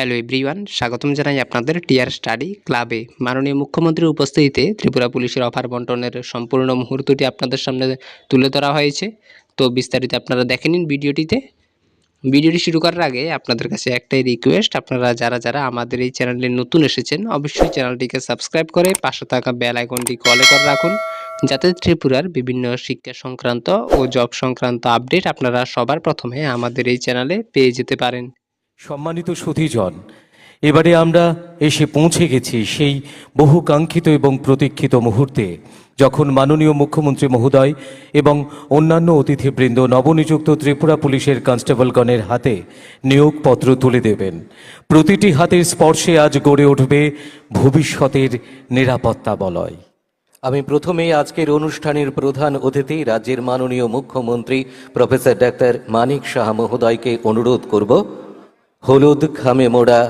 Hello everyone স্বাগতম জানাই আপনাদের টিআর স্টাডি ক্লাবে মাননীয় মুখ্যমন্ত্রীর উপস্থিতিতে ত্রিপুরা পুলিশের অফার বন্টনের সম্পূর্ণ মুহূর্তটি আপনাদের সামনে তুলে ধরা হয়েছে। তো বিস্তারিত আপনারা দেখে নিন ভিডিওটিতে। ভিডিওটি শুরু করার আগে আপনাদের কাছে একটাই রিকোয়েস্ট আপনারা যারা যারা আমাদের এই চ্যানেলে নতুন এসেছেন, অবশ্যই চ্যানেলটিকে সাবস্ক্রাইব করে পাশে থাকা বেল আইকনটি কলে করে রাখুন, যাতে ত্রিপুরার বিভিন্ন শিক্ষা সংক্রান্ত ও জব সংক্রান্ত আপডেট আপনারা সবার প্রথমে আমাদের এই চ্যানেলে পেয়ে যেতে পারেন। সম্মানিত সুধীজন এবারে আমরা এসে পৌঁছে গেছি সেই বহু কাঙ্ক্ষিত এবং প্রতীক্ষিত মুহূর্তে, যখন মাননীয় মুখ্যমন্ত্রী মহোদয় এবং অন্যান্য অতিথিবৃন্দ নবনিযুক্ত ত্রিপুরা পুলিশের কনস্টেবলগণের হাতে নিয়োগপত্র তুলে দেবেন। প্রতিটি হাতের স্পর্শে আজ গড়ে উঠবে ভবিষ্যতের নিরাপত্তা বলয়। আমি প্রথমে আজকের অনুষ্ঠানের প্রধান অতিথি রাজ্যের মাননীয় মুখ্যমন্ত্রী প্রফেসর ডাক্তার মানিক সাহা মহোদয়কে অনুরোধ করব। হলুদ খামে মোড়া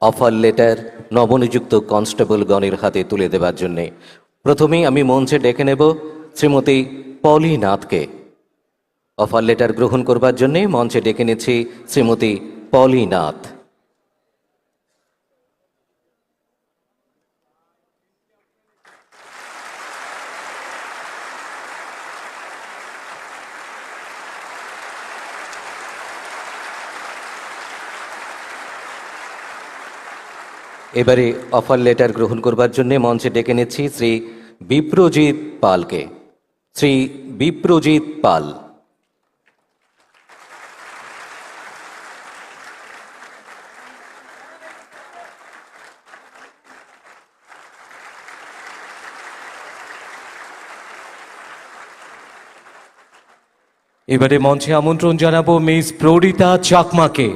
অফার লেটার নবনিযুক্ত কনস্টেবলগণের হাতে তুলে দেবার জন্যে। প্রথমেই আমি মঞ্চে ডেকে নেব শ্রীমতী পলি নাথকে অফার লেটার গ্রহণ করবার জন্যে মঞ্চে ডেকে নিচ্ছি শ্রীমতী পলি নাথ এবারে অফার লেটার গ্রহণ করবার জন্য মঞ্চে ডেকে নিচ্ছি শ্রী বিপ্রজিৎ পালকে। শ্রী বিপ্রজিৎ পাল। এবারে মঞ্চে আমন্ত্রণ জানাব মিস প্ররিতা চাকমাকে।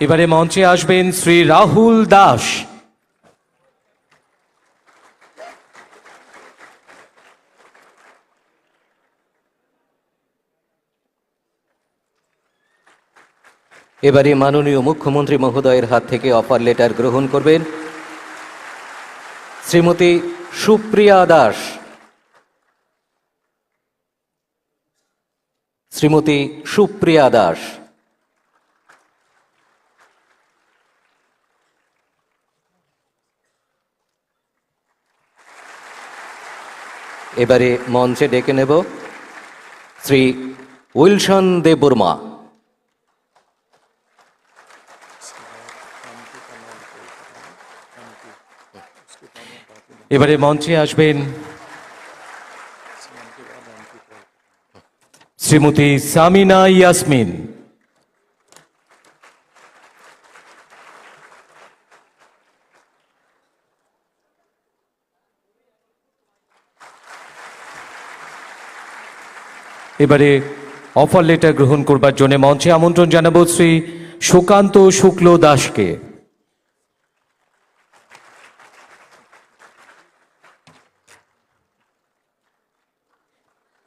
এবারে মঞ্চে আসবেন শ্রী রাহুল দাস। এবারে মাননীয় মুখ্যমন্ত্রী মহোদয়ের হাত থেকে অফার লেটার গ্রহণ করবেন শ্রীমতী সুপ্রিয়া দাস। শ্রীমতী সুপ্রিয়া দাস। এবারে মঞ্চে ডেকে নেব শ্রী উইলসন দেববর্মা এবারে মঞ্চে আসবেন শ্রীমতী সামিনা ইয়াসমিন। এবারে অফার লেটার গ্রহণ করবার জন্য মঞ্চে আমন্ত্রণ জানাব শ্রী সুকান্ত শুক্ল দাসকে।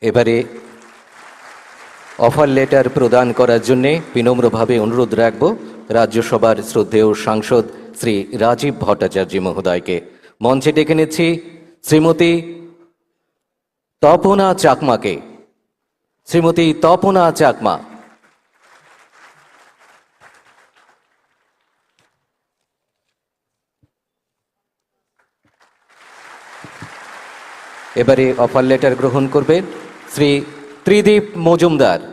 এবারে অফার লেটার প্রদান করার জন্যে বিনম্রভাবে অনুরোধ রাখব রাজ্যসভার শ্রদ্ধেয় সাংসদ শ্রী রাজীব ভট্টাচার্য মহোদয়কে। মঞ্চে ডেকে নিচ্ছি শ্রীমতী তপনা চাকমাকে। শ্রীমতী তপনা চাকমা। এবারে অফার লেটার গ্রহণ করবেন শ্রী ত্রিদীপ মজুমদার।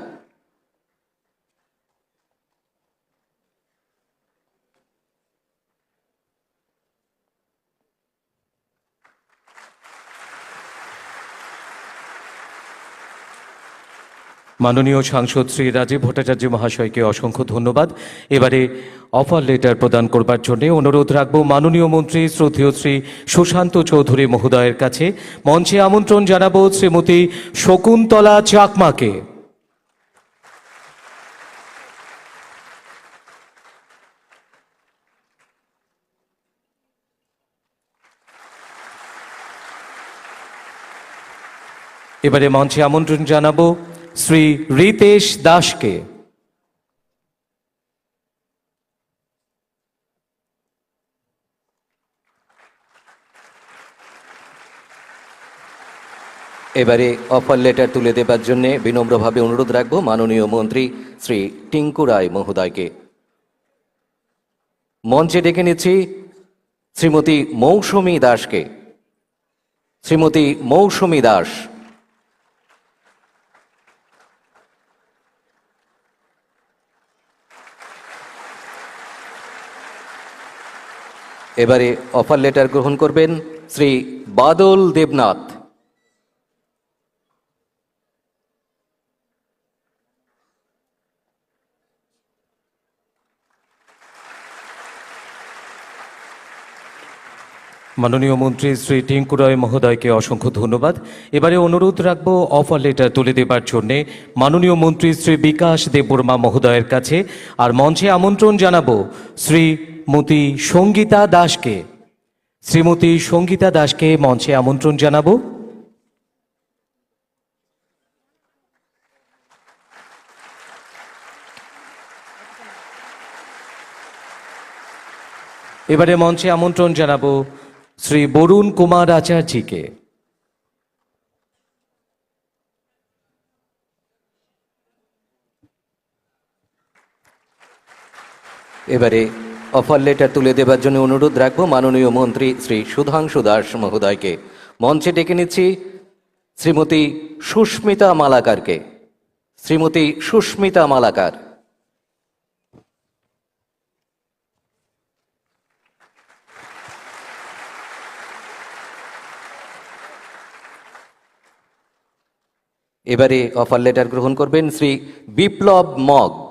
মাননীয় সাংসদ শ্রী রাজীব ভট্টাচার্য মহাশয়কে অসংখ্য ধন্যবাদ। এবারে অফার লেটার প্রদান করবার জন্য অনুরোধ রাখব মাননীয় মন্ত্রী শ্রদ্ধেয় শ্রী সুশান্ত চৌধুরী মহোদয়ের কাছে। মঞ্চে আমন্ত্রণ জানাব শ্রীমতী শকুন্তলা চাকমাকে। এবারে মঞ্চে আমন্ত্রণ জানাব শ্রী রিতেশ দাসকে। এবারে অফার লেটার তুলে দেবার জন্য বিনম্রভাবে অনুরোধ রাখব মাননীয় মন্ত্রী শ্রী টিঙ্কু রায় মহোদয়কে। মঞ্চে ডেকে নিচ্ছি শ্রীমতী মৌসুমী দাসকে। শ্রীমতী মৌসুমী দাস। এবারে অফার লেটার গ্রহণ করবেন শ্রী বাদল দেবনাথ। মাননীয় মন্ত্রী শ্রী টিঙ্কু রায় মহোদয়কে অসংখ্য ধন্যবাদ। এবারে অনুরোধ রাখব অফার লেটার তুলে দেবার জন্যে মাননীয় মন্ত্রী শ্রী বিকাশ দেববর্মা মহোদয়ের কাছে। আর মঞ্চে আমন্ত্রণ জানাব শ্রীমতী সঙ্গীতা দাসকে, শ্রীমতী সঙ্গীতা দাসকে মঞ্চে আমন্ত্রণ জানাব। এবারে মঞ্চে আমন্ত্রণ জানাব শ্রী বরুণ কুমার আচার্যকে। এবারে অফার লেটার তুলে দেবার জন্য অনুরোধ রাখব মাননীয় মন্ত্রী শ্রী সুধাংশু দাস মহোদয়কে। মঞ্চে ডেকে নিচ্ছি শ্রীমতী সুস্মিতা মালাকারকে। শ্রীমতী সুস্মিতা মালাকার। এবারে অফার লেটার গ্রহণ করবেন শ্রী বিপ্লব মগ।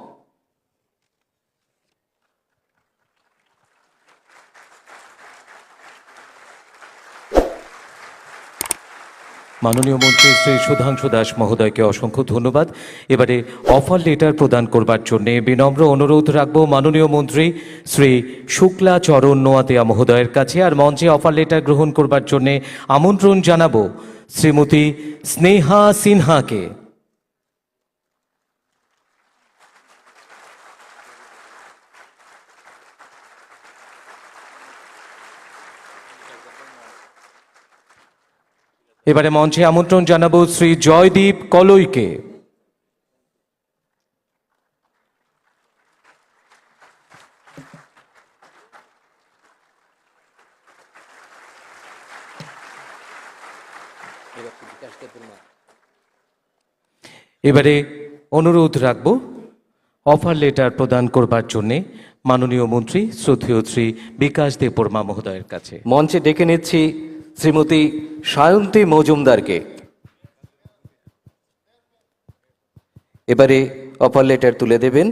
মাননীয় মন্ত্রী শ্রী সুধাংশু দাস মহোদয়কে অসংখ্য ধন্যবাদ। এবারে অফার লেটার প্রদান করবার জন্য বিনম্র অনুরোধ রাখব মাননীয় মন্ত্রী শ্রী শুক্লা চরণ নোয়াতিয়া মহোদয়ের কাছে। আর মঞ্চে অফার লেটার গ্রহণ করবার জন্য আমন্ত্রণ জানাব শ্রীমতী স্নেহা সিনহাকে। এবারে মঞ্চে আমন্ত্রণ জানাব শ্রী জয়দীপ কলইকে। এবারে অনুরোধ রাখব, অফার লেটার প্রদান করবার জন্যে মাননীয় মন্ত্রী, শ্রদ্ধেয় শ্রী বিকাশ দেববর্মা মহোদয়ের কাছে। মঞ্চে ডেকে নিচ্ছি শ্রীমতী সায়ন্তী মজুমদারকে। এবারে অফার লেটার তুলে দেবেন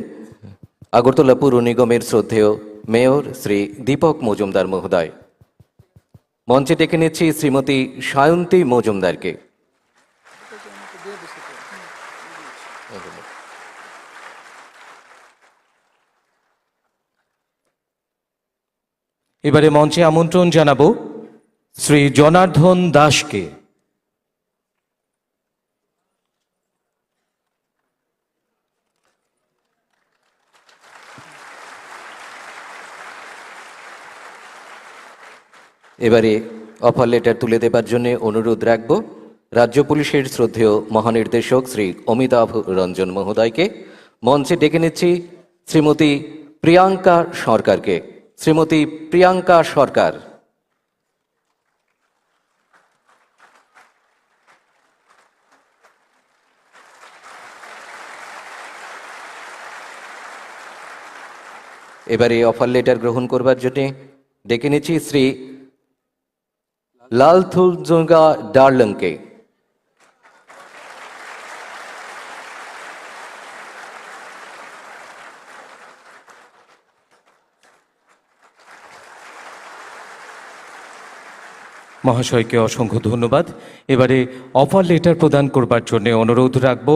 আগরতলা পুর নিগমের শ্রদ্ধেয় মেয়র শ্রী দীপক মজুমদার মহোদয়। মঞ্চে ডেকে নিচ্ছি শ্রীমতী সায়ন্তী মজুমদারকে। এবারে মঞ্চে আমন্ত্রণ জানাব শ্রী জনার্দন দাসকে। এবারে অফার লেটার তুলে দেবার জন্য অনুরোধ রাখব। রাজ্য পুলিশের শ্রদ্ধেয় মহানির্দেশক শ্রী অমিতাভ রঞ্জন মহোদয়কে। মঞ্চে ডেকে নিচ্ছি শ্রীমতী প্রিয়াঙ্কা সরকারকে। শ্রীমতী প্রিয়াঙ্কা সরকার। এবারে অফার লেটার গ্রহণ করবার জন্য ডেকে নিচ্ছি শ্রী লালথুলজুঙ্গা ডার্লংকে। মহাশয়কে অসংখ্য ধন্যবাদ। এবারে অফার লেটার প্রদান করবার জন্য অনুরোধ রাখব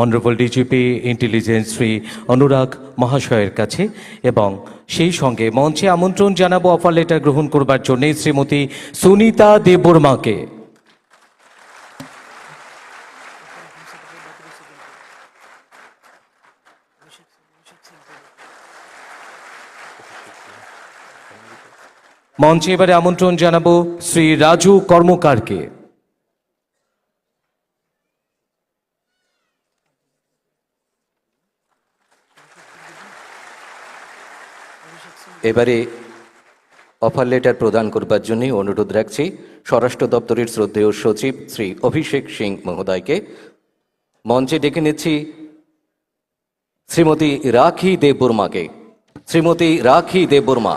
honourable DGP intelligence Shri Anurag মহাশয়ের কাছে এবং সেই সঙ্গে মঞ্চে আমন্ত্রণ জানাব অফার লেটার গ্রহণ করবার জন্য শ্রীমতী সুনিতা দেববর্মাকে। মঞ্চে এবারে আমন্ত্রণ জানাব শ্রী রাজু কর্মকারকে। এবারে অফার লেটার প্রদান করবার জন্য অনুরোধ রাখছি স্বরাষ্ট্র দপ্তরের শ্রদ্ধেয় সচিব শ্রী অভিষেক সিং মহোদয়কে। মঞ্চে ডেকে নিচ্ছি শ্রীমতী রাখি দেববর্মাকে। শ্রীমতী রাখি দেববর্মা।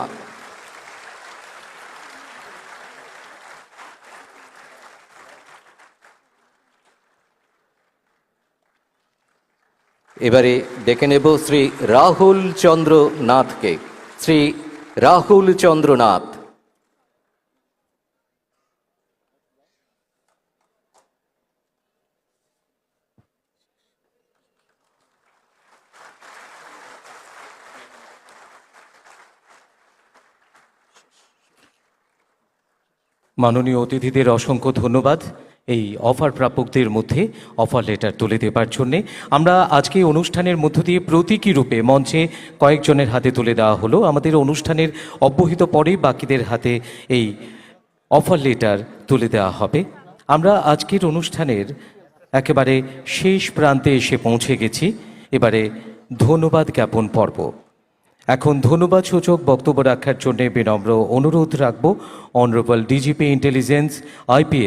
এবারে ডেকে নেব শ্রী রাহুল চন্দ্র নাথকে শ্রী রাহুল চন্দ্র নাথ মাননীয় অতিথিদের অসংখ্য ধন্যবাদ। এই অফার প্রাপকদের মধ্যে অফার লেটার তুলে দেবার জন্যে। আমরা আজকে অনুষ্ঠানের মধ্য দিয়ে প্রতীকী রূপে মঞ্চে কয়েকজনের হাতে তুলে দেওয়া হলো। আমাদের অনুষ্ঠানের অব্যহিত পরে বাকিদের হাতে এই অফার লেটার তুলে দেওয়া হবে। আমরা আজকের অনুষ্ঠানের একেবারে শেষ প্রান্তে এসে পৌঁছে গেছি। এবারে ধন্যবাদ জ্ঞাপন পর্ব। এখন ধন্যবাদ সূচক বক্তব্য রাখার জন্য বিনম্র অনুরোধ রাখব। Honourable DGP intelligence IPS